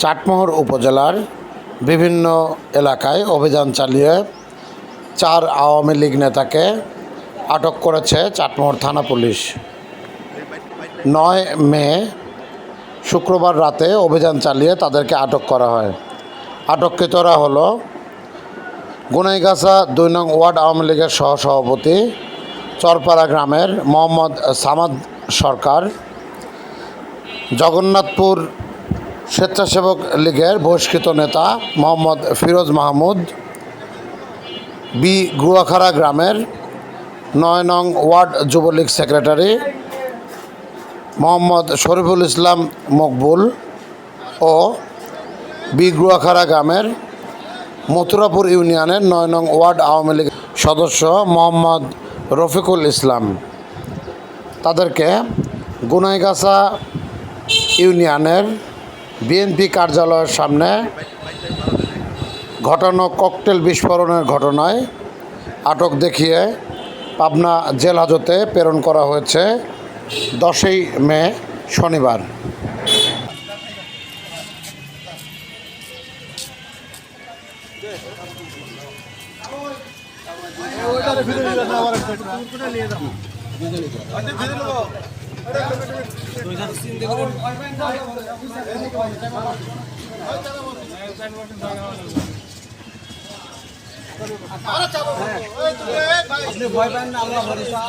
চাটমোহর উপজেলার বিভিন্ন এলাকায় অভিযান চালিয়ে চার আওয়ামী লীগ নেতাকে আটক করেছে চাটমোহর থানা পুলিশ। নয় মে শুক্রবার রাতে অভিযান চালিয়ে তাদেরকে আটক করা হয়। আটককৃতরা হল গুনাইগাছা দুই নং ওয়ার্ড আওয়ামী লীগের সহসভাপতি চরপাড়া গ্রামের মোহাম্মদ সামাদ সরকার, জগন্নাথপুর স্বেচ্ছাসেবক লীগের বহিষ্কৃত নেতা মোহাম্মদ ফিরোজ মাহমুদ, বি গুয়াখাড়া গ্রামের নয় নং ওয়ার্ড যুবলীগ সেক্রেটারি মোহাম্মদ শরীফুল ইসলাম মকবুল ও বি গুয়াখাড়া গ্রামের মথুরাপুর ইউনিয়নের নয় নং ওয়ার্ড আওয়ামী লীগ সদস্য মোহাম্মদ রফিকুল ইসলাম। তাদেরকে গুনাইগাছা ইউনিয়নের বিএনপি কার্যালয়ের সামনে ঘটানো ককটেল বিস্ফোরণের ঘটনায় আটক দেখিয়ে পাবনা জেল হাজতে প্রেরণ করা হয়েছে দশই মে শনিবার। আপনি ভয় পান না আমরা ভরসা।